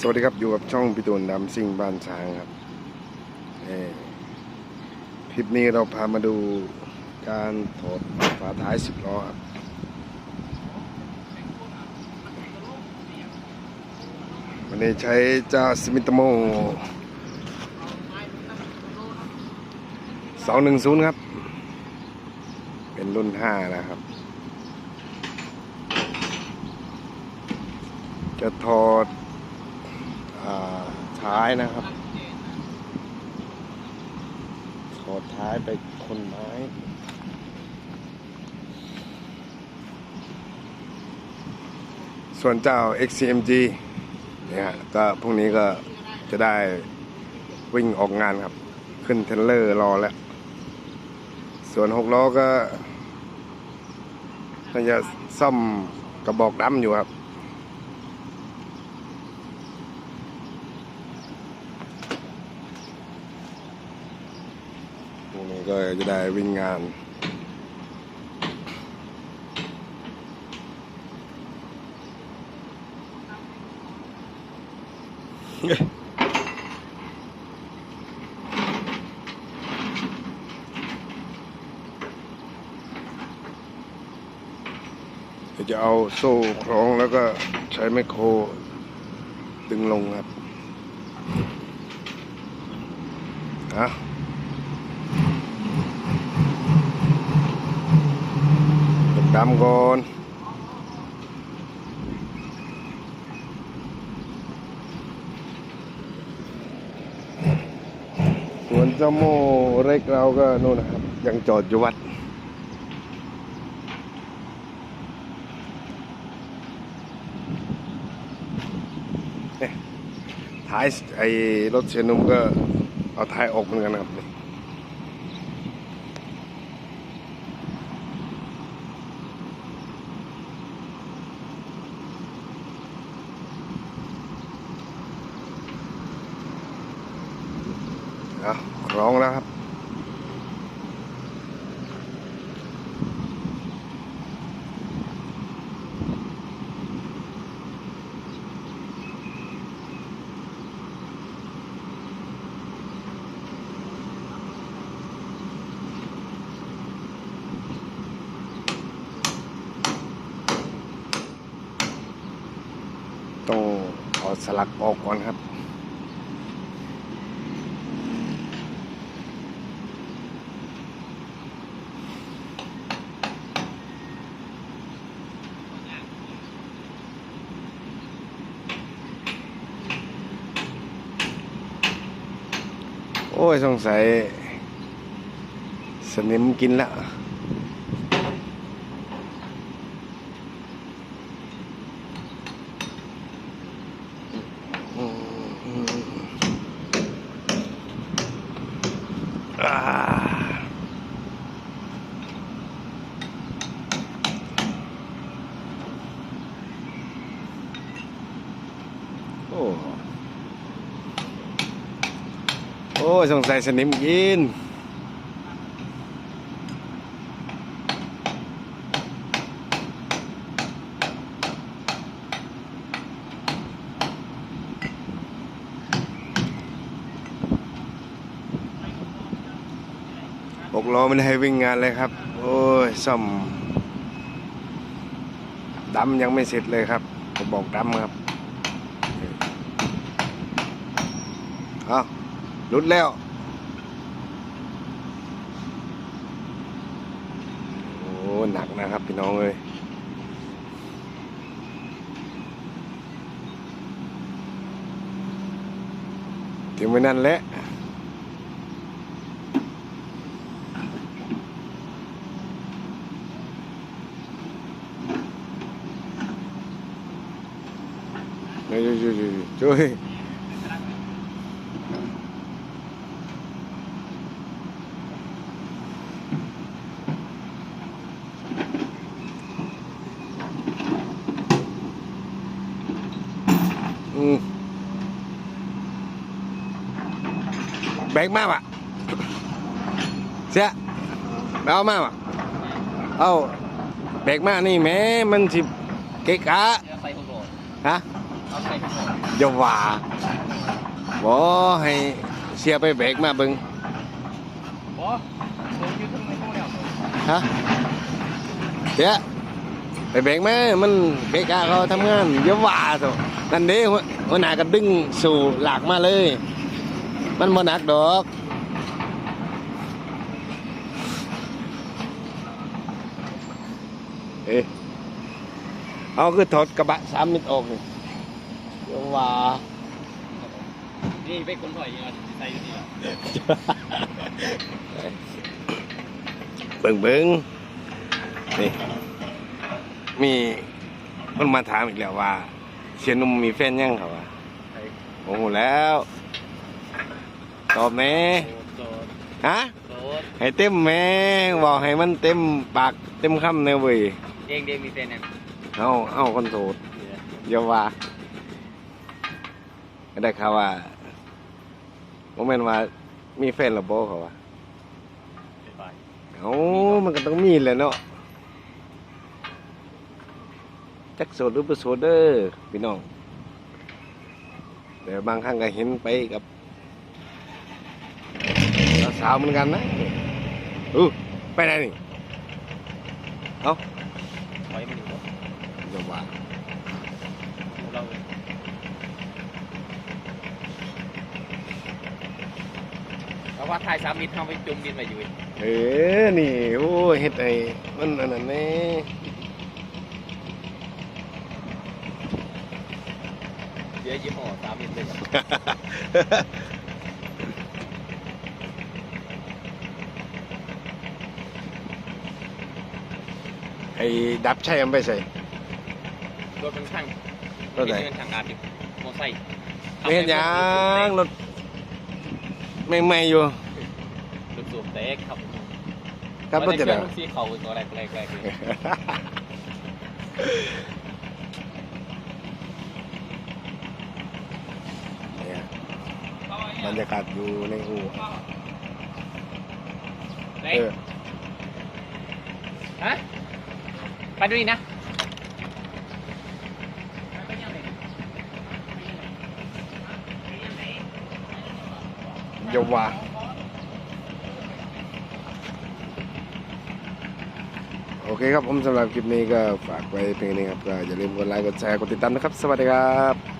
สวัสดีครับอยู่กับช่องพี่ตูนดำซิ่งบ้านช้างครับคลิปนี้เราพามาดูการถอดฝาท้ายสิบล้อครับวันนี้ใช้จ้าสมิตโมสองหนึ่งศูนย์ครับ เป็นรุ่นห้านะครับจะถอด ท้ายนะครับถอดท้ายไปคนไม้ส่วนเจ้า XCMG เนี่ยก็พรุ่งนี้ก็จะได้วิ่งออกงานครับ ขึ้นเทรลเลอร์รอแล้ว ส่วนหกล้อก็น่าจะซ่อมกระบอกดำอยู่ครับ พรุ่งนี้ ก็จะได้วิ่งงาน จะเอาโซ่คล้องแล้วก็ใช้ไมโครดึงลงครับ อะ ตก ดำก่อนส่วนเจ้าโม่เล็กเราก็นู่นนะครับ ยังจอดอยู่วัดเนี่ยท้ายไอ้รถเชนุ่มก็เอาท้ายออกเหมือนกันนะครับ อาคล้องแล้วครับต้องเอาสลักออกก่อนครับ โอ้ยสงสัยสนิมกินแล้ว ยสงสัยสนิมกินหกล้อม่ได้ให้วิ่งงานเลยครับ โอ้ยซ่อมดำยังไม่เสร็จเลยครับผมบอกดำครับ เอา หลุดแล้ว โอ้หนักนะครับพี่น้องเลยถึงไว้นั่นแหละเฮ้ยช่วยช่วยช่วยอืมแบกมากอะเสียแบกมากอะเอาแบกมากนี่แม่มันสิเกะกะ ใส่หกโหลดฮะใเอาใส่กันอย่าว่าบ่ให้เสียไปเบรกมาเบิ่งบอเดินอยู่ทางในห้องฮะเดี๋ยวไปเบกมามันเบรกอะเขาทำงานอย่าว่าซะนั่นเด้หัวหัวหน้าก็ดึงสู่หลากมาเลย มันบ่หนักดอกเอ๊ะเอาคือถอดกระบะสามมิตรออกนี่อย่าว่านี่ไปคนถอยยังไงใส่อยู่นี่เบิ่งเบิ่งนี่มีมันมาถามอีกแล้วว่า เสียหนุ่มมีแฟนยังเขาวะโอ้โหแล้ว ตอบแหม่โดดฮะโดดให้เต็มแหม่บอกให้มันเต็มปากเต็มคำเนี่ยเว้ยเด้งเด้งมีเต้นนั่นเอาเอาคนโสดอย่าว่าก็ได้ข่าวว่าโมเมนว่ามีแฟนหรือบ่เขาวะไปเอามันก็ต้องมีแหละเนาะจักโสดหรือบ่โสดเด้อพี่น้องแต่บางครั้งก็เห็นไปกับ สาวๆเหมือนกันนะอู้ไปไหนนี่ถอยมันอยู่อย่าว่าเราเราว่าทายสามมิตรทำไปจุ่มดินไปอยู่เออนี่โอ้ยเฮ็ดไอ้มันอันนั้นแน่เดี๋ยวยี่ห้อสามมิตรเลย ไอ้ดับใช่มันไปใส่รถมันช่างรถไหนเดินทางการดิมอไซค์ไม่เห็นหยังรถไม่ไม่ๆอยู่รถสูบเตะครับครับรถจะได้ได้ลูกซีเขาตัวแรกแรกแรกเลยเนี่ยบรรยากาศอยู่ในอู่ไหนเออฮะ ไปดูนี่นะเยาว่าโอเคครับผมสำหรับคลิปนี้ก็ฝากไว้เพียงนี้ครับก็อย่าลืมกดไลค์กดแชร์กดติดตามนะครับ สวัสดีครับ